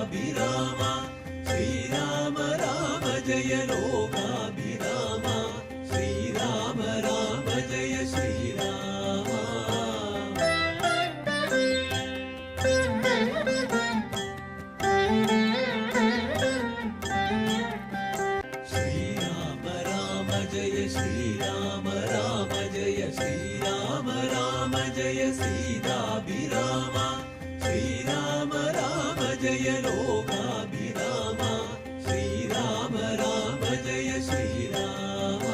സീതാഭിരാമ ശ്രീരാമ രാമ ജയ ലോകാഭിരാമ ലോകാഭിരാമ. ശ്രീരാമ രാമ ജയ ശ്രീരാമ.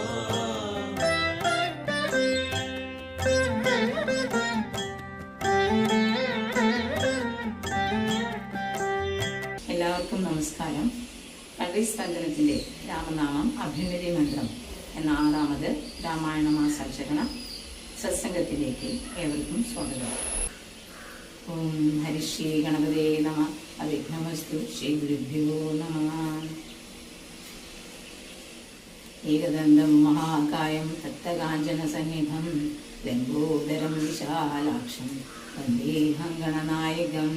എല്ലാവർക്കും നമസ്കാരം. പള്ളി സ്പന്ദനത്തിന്റെ രാമനാമം അഭ്യുന്നതി മന്ത്രം എന്ന ആറാമത് രാമായണ മാസാചരണ സത്സംഗത്തിലേക്ക് ഏവർക്കും സ്വാഗതം. ഓം ഹരിശ്രീ ഗണപതേ നമ. അവിഘ്നമസ്തു ശ്രീ ഗുരുഭ്യോ നമ. ഏകദന്തം മഹാകായം തത്തകാഞ്ചനസന്നിധം ലംബോദരം വിശാലാക്ഷം വന്ദേഹം ഗണനായകം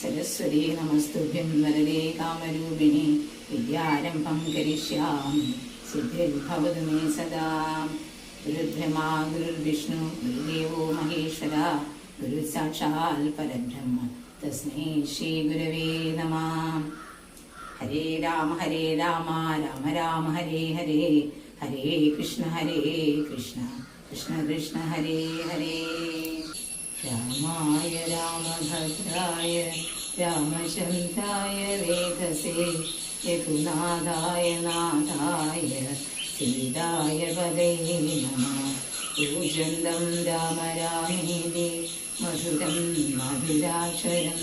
സരസ്വതീ നമസ്തുഭ്യം വരദേ കാമരൂപിണി വിദ്യാരംഭം കരിഷ്യാമി സിദ്ധിർഭവതു മേ സദാ. ഗുരുബ്രഹ്മാ ഗുരുർവിഷ്ണു ഗുരുദേവോ മഹേശ്വര ഗുരു സാക്ഷാൽ പരബ്രഹ്മ. തസ്മൈ ശ്രീ ഗുരവേ നമ ഹരേ രാമ ഹരേ രാമ രാമ രാമ ഹരേ ഹരേ ഹരേ കൃഷ്ണ ഹരേ കൃഷ്ണ കൃഷ്ണ കൃഷ്ണ ഹരേ ഹരേ രാമായ രാമഭദ്രായ രാമചന്ദ്രായ വേദസേ യദുനാഥായ നാഥായ സീതായ പദേ നമ പൂജന്തം രാമ രാമേതി മധുരം മധുരാക്ഷരം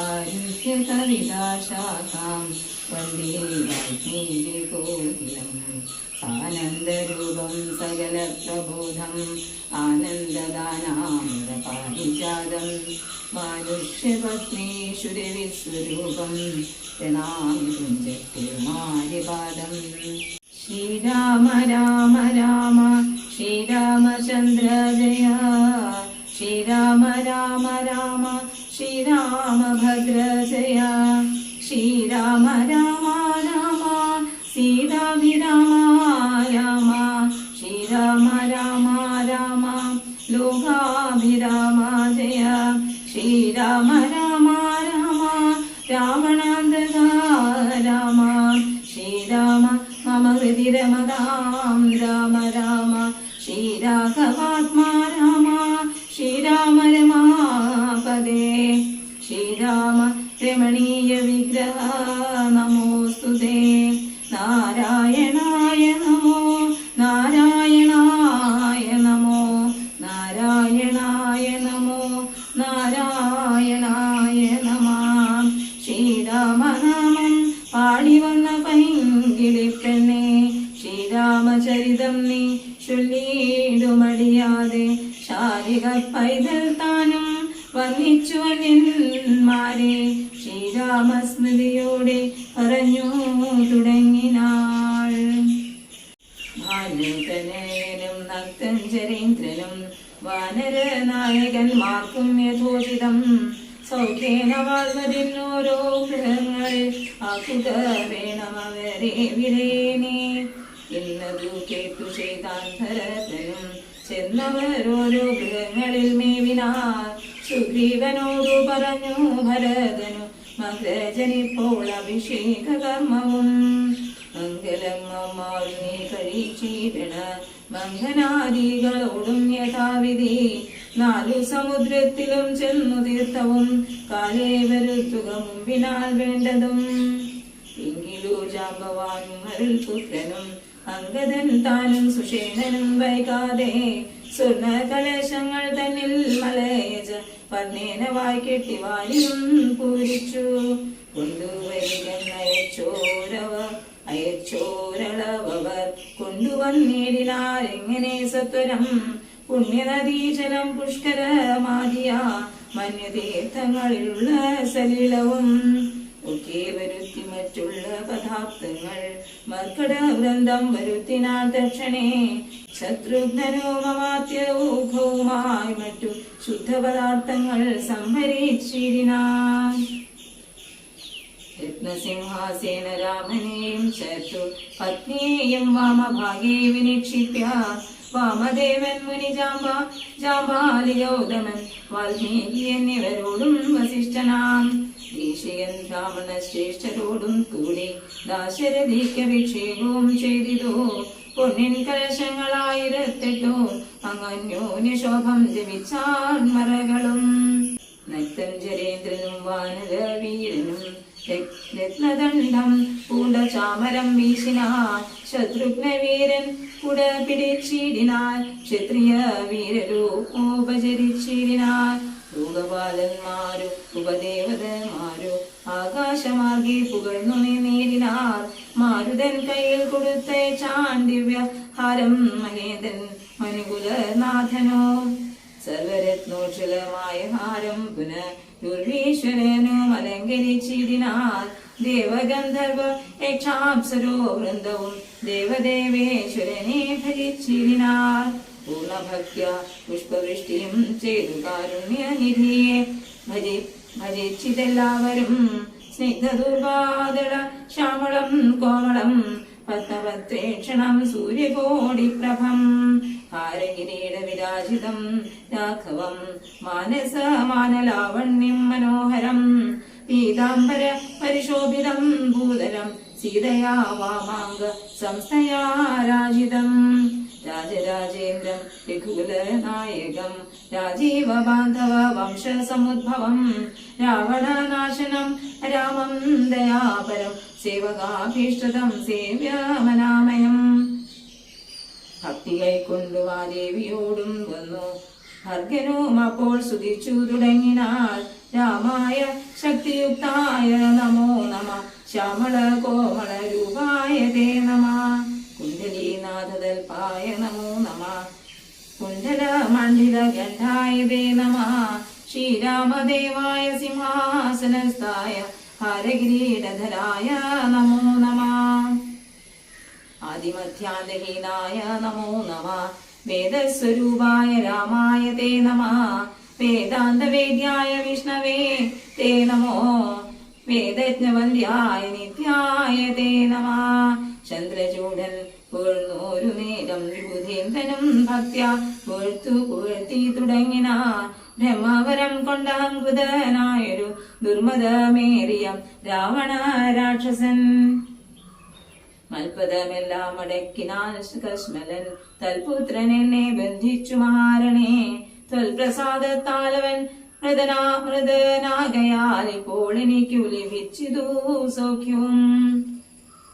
ആരുഹ്യ കവിതാശാഖാം വന്ദേ വാൽമീകികോകിലം ആനന്ദരൂപം സകലപ്രബോധം ആനന്ദദാനാമൃതപാരിജാതം മാനുഷ്യപത്നീശ്വരവിസ്വരൂപം പ്രണാമി കുഞ്ചത്തിരുമാരിപാദം ശ്രീരാമ രാമ രാമ രമതാം രാമ രാമ. ശ്രീരാഘവാത്മാ രാമ. ശ്രീരാമ രമാപദേ ശ്രീരാമ രമണീയ വിഗ്രഹ നമോസ്തുതേ നാരായണായ നമോ നാരായണായ നമോ. നാരായണായ നമോ നാരായണായ നമ. ശ്രീരാമനാമം പാടി അന്യന്മാരെ ശ്രീരാമസ്മൃതിയോടെ പറഞ്ഞു തുടങ്ങിനാൾ. ഭാനുതനയനും നക്തഞ്ചരേന്ദ്രനും വാനരനായകന്മാർക്കും യഥോചിതം. സൗഖ്യേന വാഴ്വതിന്നോരോ ഗൃഹങ്ങൾ ആക്കുക വേണം അവരെ വിരേനെ എന്നതു കേട്ടു ചെയ്താൻ ഭരതനും ചെന്നവരോരോ ഗൃഹങ്ങളിൽ മേവിനാർ സുഗ്രീവനോടു പറഞ്ഞു ഭരതനു മഹരജനിപ്പോൾ അഭിഷേക കർമ്മവും മംഗലം അമ്മാവി നീ കഴിച്ചിടണ മംഗനാദികളോടും യഥാവിധി. നാലു സമുദ്രത്തിലും ചെന്നു തീർത്ഥവും കാലേ വരുത്തുക മുമ്പിനാൽ വേണ്ടതും. എങ്കിലു ജാമ്പവാനും അരുൾ പുത്രനും അങ്കദൻ താനും സുഷേണനും വൈകാതെ സ്വർണ കലേശങ്ങൾ തന്നിൽ മലയജ പന്നേന വായ്ക്കെട്ടി വാലിയും പൂരിച്ചു. കൊണ്ടുവരികയച്ചോരവ അയച്ചോരളവർ കൊണ്ടുവന്നേടിനാർ എങ്ങനെ സത്വരം? പുണ്യനദീജലം പുഷ്കരമാകിയ മന്യതീർത്ഥങ്ങളിലുള്ള സലിലവും ഒക്കെ വരുത്തി മറ്റുള്ള പദാർത്ഥങ്ങൾ. മർക്കട വൃന്ദം വരുത്തിനാൾ ദക്ഷണേ ശത്രുഘ്നനും അമാത്യൗഘവുമായി മറ്റു ശുദ്ധപദാർത്ഥങ്ങൾ സംഭരിച്ചിരിനാൻ രത്നസിംഹാസേന രാമനെയും ചേർത്തു. പത്നിയെയും വാമഭാഗേ വിനിക്ഷിപ്യ. വാമദേവൻ മുനി ജാമ്പ ജാമ്പാലിയോദമൻ വാൽമീകി എന്നിവരോടും വസിഷ്ഠനാം. ദേശീയൻ ബ്രാഹ്മണ ശ്രേഷ്ഠരോടും കൂടി ദാശരഥിക്കഭിഷേകവും ചെയ്തിതോ. പൊന്നിൻ കലശങ്ങളായിരത്തെട്ടോ അങ്ങന്യോന്യ ശോഭം ജപിച്ചാൺമറകളും നക്തൻ ജരേന്ദ്രനും വാനര വീരനും രത്നദണ്ഡം പൂണ്ട ചാമരം വീശിനാൽ ശത്രുഘ്ന വീരൻ കുട പിടിച്ചിടിനാൽ ക്ഷത്രിയ വീരരൂപോപചരിച്ചിടിനാൽ ലോകപാലന്മാരു ഉപദേവതമാരു ആകാശമാർഗി പുകഴ്ന്നു നേരിനാർ. മാരുതൻ കയ്യിൽ കൊടുത്ത ചാണ്ഡിവ്യ ഹാരം മഹേന്ദ്രൻ മനുകുലനാഥനോ. സർവരത്നോക്ഷലമായ ഹാരം പുന ദുർവീശ്വരനും അലങ്കരിച്ചിരിനാൽ ദേവഗന്ധർവ യക്ഷാപ്സരോ വൃന്ദവും ദേവദേവേശ്വരനെ ഭജിച്ചിരിനാൽ പൂർണഭക്യ പുഷ്പവൃഷ്ടിയും ചെയ്തു കാരുണ്യനിധിയെ ഭജി ഭജിച്ചിതെല്ലാവരും സ്നിഗ്ധദുർവാദള ശ്യാമളം കോമളം പത്മപത്രേക്ഷണം സൂര്യകോടിപ്രഭം. ഹാരകിരീട വിരാജിതം രാഘവം മാനസ മാനലാവണ്യം മനോഹരം. പീതാംബര പരിശോഭിതം ഭൂതലം സീതയാ വാമാങ്ക സംസ്ഥയാരാജിതം രാജീവ ബാന്ധവ വംശസമുദ്ഭവം. രാവണനാശനം രാമം ദയാപരം. സേവകാഭീഷ്ടതം സേവ്യമനാമയം. ഭക്തി ആ ദേവിയോടും വന്നു. ഭർഗനും അപ്പോൾ സുതിച്ചു തുടങ്ങിനാൽ രാമായ ശക്തിയുക്തായ നമോ നമ. ശ്യാമള കോമള രൂപായ തേ നമ. കുണ്ടലീനാഥതൽപായ നമോ നമ. കുണ്ടല മണ്ഡിത ഗണ്ഡായ തേ നമ. ശ്രീരാമദേവായ സിംഹാസനസ്ഥായ ഹരകിരീടധരായ നമോ നമ. ആദിമധ്യാന്തഹീനായ നമോ നമ. വേദസ്വരൂപായ രാമായ തേ നമ. വേദാന്തവേദ്യായ വിഷ്ണവേ തേ നമോ. വേദജ്ഞവന്ദ്യായ നിത്യായ തേ നമ ചന്ദ്രചൂടൻ പുകഴ്ന്നോരു നേരം വിബുധേന്ദ്രനും ഭക്ത്യ പുകഴ്ത്തു പുകഴ്ത്തി തുടങ്ങിന. ബ്രഹ്മവരം കൊണ്ട ഹൃദനായൊരു ദുർമതമേറിയ രാവണ രാക്ഷസൻ. മൽപദമെല്ലാം അടക്കിനാൽ കശ്മലൻ തൽപുത്രൻ എന്നെ ബന്ധിച്ചു മാരണേ ത്വൽപ്രസാദത്താലവൻ മൃദനാ മൃദനാകയാൽ ഇപ്പോൾ എനിക്കു ലഭിച്ചിതു സൗഖ്യവും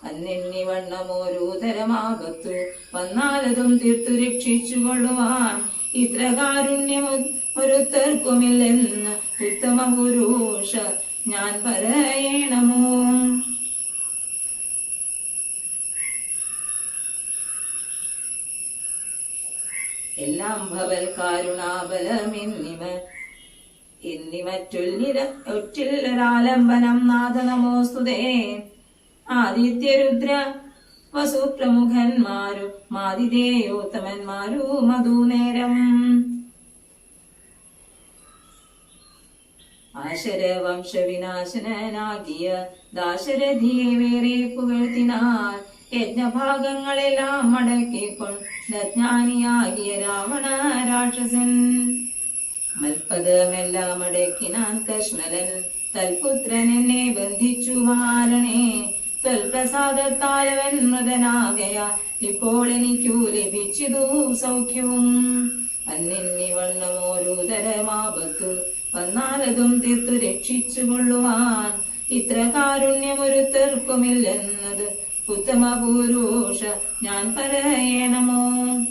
അന്നെണ്ണി വണ്ണമോരോ തരമാകത്തു. വന്നാലതും തീർത്തു രക്ഷിച്ചു കൊള്ളുവാൻ ഇത്ര കാരുണ്യം ഒരുത്തർക്കുമില്ലെന്ന് ഉത്തമ പുരുഷ ഞാൻ പറയണമോ? എല്ലാം ഭവൽ കാരുണാബലമെന്നിവ എന്നിവറ്റൊല്ലിര ഒറ്റില്ലൊരാലംബനം നാഥ നമോസ്തുതേ ആദിത്യരുദ്ര വസുപ്രമുഖന്മാരു മാതിദേയോത്തമന്മാരു മധുനേരം ആശര വംശവിനാശനാകിയ ദാശരഥിയെ വേറെ പുകഴ്ത്തിനാൽ യജ്ഞഭാഗങ്ങളെല്ലാം മടക്കിക്കൊണ്ട് ജ്ഞാനിയാകിയ രാവണ രാക്ഷസൻ. മൽപദമെല്ലാം അടക്കിനാൻ കശ്മലൻ തൽപുത്രൻ എന്നെ ബന്ധിച്ചു മാരണേ തൽപ്രസാദത്തായവൻ മൃതനാകയ. ഇപ്പോൾ എനിക്കു ലഭിച്ചതു സൗഖ്യവും. അന്നിന്നി വണ്ണമോരു തരമാപത്തു വന്നാലതും തീർത്തു രക്ഷിച്ചു കൊള്ളുവാൻ ഇത്ര കാരുണ്യമൊരുത്തർക്കുമില്ലെന്നത് ഉത്തമ പുരുഷ ഞാൻ പറയണമോ?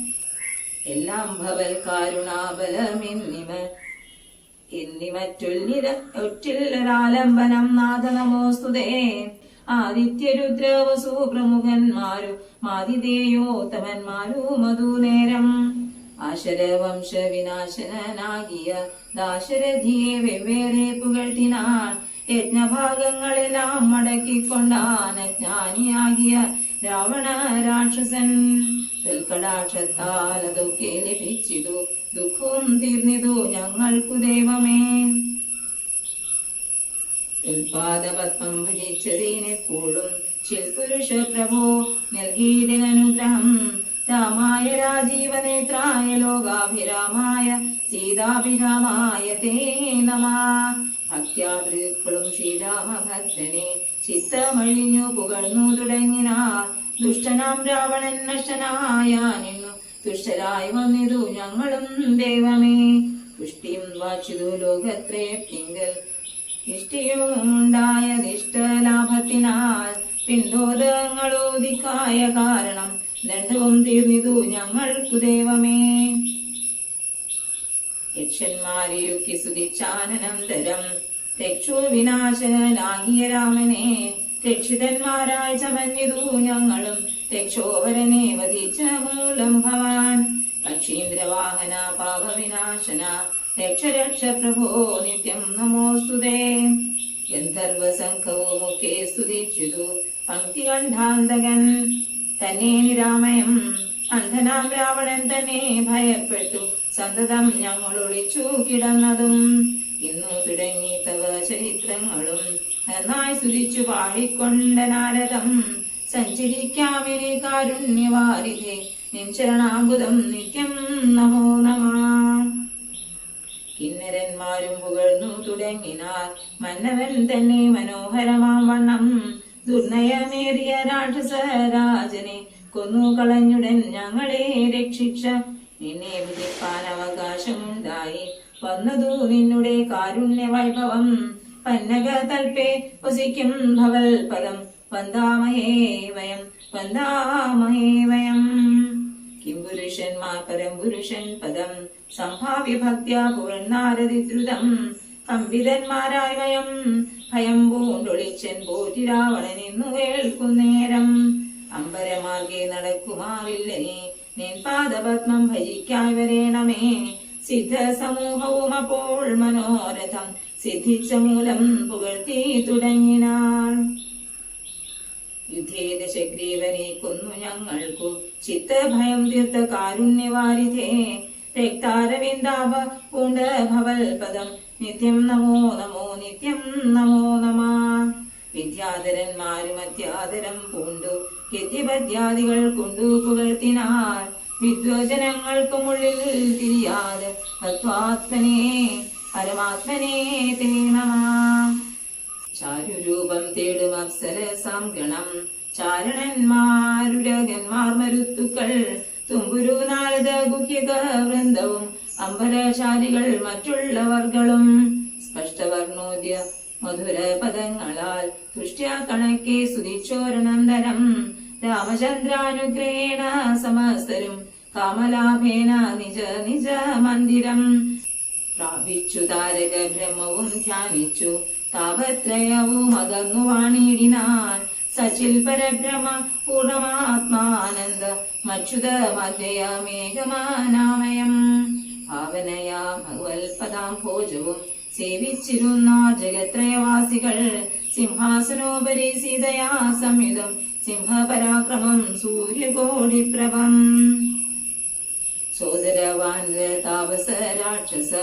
ഭവൽ കാരുണാബലമെന്നിവ എന്നിവറ്റൊല്ലിര ഒറ്റില്ലൊരാലംബനം നാഥ നമോസ്തുതേ ആദിത്യരുദ്രവസു പ്രമുഖന്മാരു മാതിദേയോത്തമന്മാരു മധുനേരം. ആശരവംശ വിനാശനാകിയ ദാശരഥിയെ വെവ്വേറെ പുകഴ്ത്തിനാൻ യജ്ഞഭാഗങ്ങളെല്ലാം മടക്കിക്കൊണ്ടാൻ അജ്ഞാനിയാകിയ രാവണ രാക്ഷസൻ. കടാക്ഷത്താൽ അതൊക്കെ ലഭിച്ചിതു ദുഃഖവും തീർന്നിതു ഞങ്ങൾക്കു ദൈവമേ. ഉൽപാദപത്മം ഭജിച്ചതിനെപ്പോഴും ചിൽപുരുഷ പ്രഭോ നൽകിയതിനനുഗ്രഹം രാമായ രാജീവനേത്രായ ലോകാഭിരാമായ സീതാഭിരാമായ തേ നമ. ഭക്യാപ്രീക്കളും ശ്രീരാമഭദ്രനെ ചിത്തമഴിഞ്ഞു പുകഴ്ന്നു തുടങ്ങിനാർ ദുഷ്ടനാം രാവണൻ നഷ്ടനായ നിന്നു ദുഷ്ടരായി വന്നിതു ഞങ്ങളും ദൈവമേ. പുഷ്ടിയും വാച്ചിതു ലോകത്രയത്തിങ്കൽ ഇഷ്ടിയുമുണ്ടായതിഷ്ടലാഭത്തിനാൽ പിണ്ടോദങ്ങളോദിക്കായ കാരണം ദണ്ഡവും തീർന്നിതു ഞങ്ങൾക്കു ദൈവമേ. യക്ഷന്മാരിയൊക്കെ സുതിച്ചാനന്തരം രക്ഷോ വിനാശനാകിയ രാമനെ രക്ഷിതന്മാരായ ചമഞ്ഞിതു ഞങ്ങളും. രക്ഷോവരനെ വധിച്ച മൂലം ഭവാൻ. പക്ഷീന്ദ്രവാഹന പാപവിനാശന രക്ഷ രക്ഷ പ്രഭോ നിത്യം നമോസ്തുതേ. ഗന്ധർവസംഖവുമൊക്കെ സ്തുതിച്ചിതു പങ്ക്തി കണ്ഠാന്തകൻ തന്നെ നിരാമയം. അന്ധനാം രാവണൻ തന്നെ ഭയപ്പെട്ടു. സന്തതം ഞങ്ങൾ ഒളിച്ചു കിടന്നതും. ഇന്നു തുടങ്ങി തവ ചരിത്രങ്ങളും നന്നായി സ്തുതിച്ചു പാടിക്കൊണ്ട നാരദം. സഞ്ചരിക്കാവിനെ കാരുണ്യവാരിതെ നിൻ ചരണാമ്പുതം നിത്യം നമോ നമ. കിന്നരന്മാരും പുകഴ്ന്നു തുടങ്ങിനാൽ മന്നവൻ തന്നെ മനോഹരമാം വണ്ണം. ദുർനയമേറിയ രാക്ഷസരാജനെ കൊന്നു കളഞ്ഞുടൻ ഞങ്ങളെ രക്ഷിച്ച. നിന്നെ വിധിപ്പാൻ അവകാശമുണ്ടായി. വന്നതു നിന്നുടെ കാരുണ്യ വൈഭവം പന്നക തൽപേ വസിക്കും ഭവൽ പദം വന്ദാമഹേ വയം വന്ദാമഹേ വയം. കിം പുരുഷന്മാർ പരം പുരുഷൻ പദം. സംഭാവ്യ ഭക്ത്യാ പുറന്നാരതിദ്രുതം കമ്പിതന്മാരായി വയം. ഭയം പൂണ്ടൊളിച്ചൻ പോറ്റി രാവണൻ എന്നു കേൾക്കുന്നേരം അമ്പരമാർഗെ നടക്കുമാറില്ലേ? നിൻ പാദപത്മം ഭജിക്കായി വരേണമേ. സിദ്ധ സമൂഹവും അപ്പോൾ മനോരഥം സിദ്ധിച്ച മൂലം പുകഴ്ത്തി തുടങ്ങിനാൾ യുദ്ധേദശഗ്രീവനെ കൊന്നു ഞങ്ങൾക്കു. ചിത്തഭയം തീർത്ത കാരുണ്യവാരിധേ. രക്താരവിന്ദാവ പൂണ്ട ഭവൽപദം നിത്യം നമോ നമോ നിത്യം നമോ നമ. വിദ്യാധരന്മാരും അത്യാദരം പൂണ്ടു. ഗദ്യപദ്യാദികൾ കൊണ്ടു പുകഴ്ത്തിനാൾ. വിദ്വജനങ്ങൾക്കുമുള്ളിൽ തിരിയാതെ തത്വാത്മനെ പരമാത്മനെ തേ ചാരുരൂപം തേടും അപ്സരസാം ഗണം. ചാരണന്മാരുരകന്മാർ മരുത്തുക്കൾ. തുമ്പുരു നാരദ ഗുഹ്യക വൃന്ദവും അമ്പലശാലികൾ മറ്റുള്ളവർകളും. സ്പഷ്ടവർണോദ്യ മധുര പദങ്ങളാൽ തുഷ്ട്യാ കണക്കെ സുതിച്ചോരണന്തരം രാമചന്ദ്രാനുഗ്രഹേണ സമസ്തരും കാമലാഭേന നിജ നിജ മന്ദിരം. പ്രാപിച്ചു താരക ബ്രഹ്മവും ധ്യാനിച്ചു. താപത്രയവും അകന്നു വാണിടിനാൻ. സച്ചിൽ പരബ്രഹ്മ പൂർണമാത്മാനന്ദ. മച്യുത മേഘമാനാമയം. ഭാവനയാ ഭഗവത്പദാം ഭോജവും. സേവിച്ചിരുന്ന ജഗത്രയവാസികൾ. സിംഹാസനോപരി സീതയാ സംയുതം സിംഹപരാക്രമം സൂര്യകോടിപ്രഭം. സോദരവാൻ താപസ രാക്ഷസ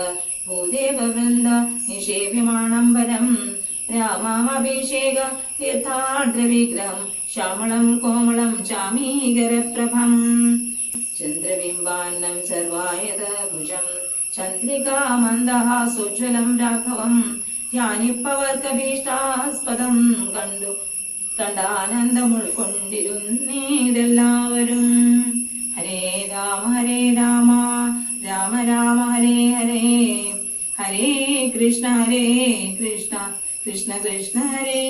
ഭൂദേവ വൃന്ദ നിഷേവ്യമാണംബരം. രാമാഭിഷേക തീർത്ഥാർദ്ര വിഗ്രഹം ശ്യാമളം കോമളം ചാമീകരപ്രഭം ചന്ദ്രബിംബാന്നം സർവായത ഭുജം ചന്ദ്രികാ മന്ദഹാസോജ്വലം രാഘവം. ധ്യാനിപ്പവർക്കഭീഷ്ടാസ്പദം കണ്ടു കണ്ടാനന്ദം ഉൾക്കൊണ്ടിരുന്നേതെല്ലാവരും. കൃഷ്ണ കൃഷ്ണ ഹരേ.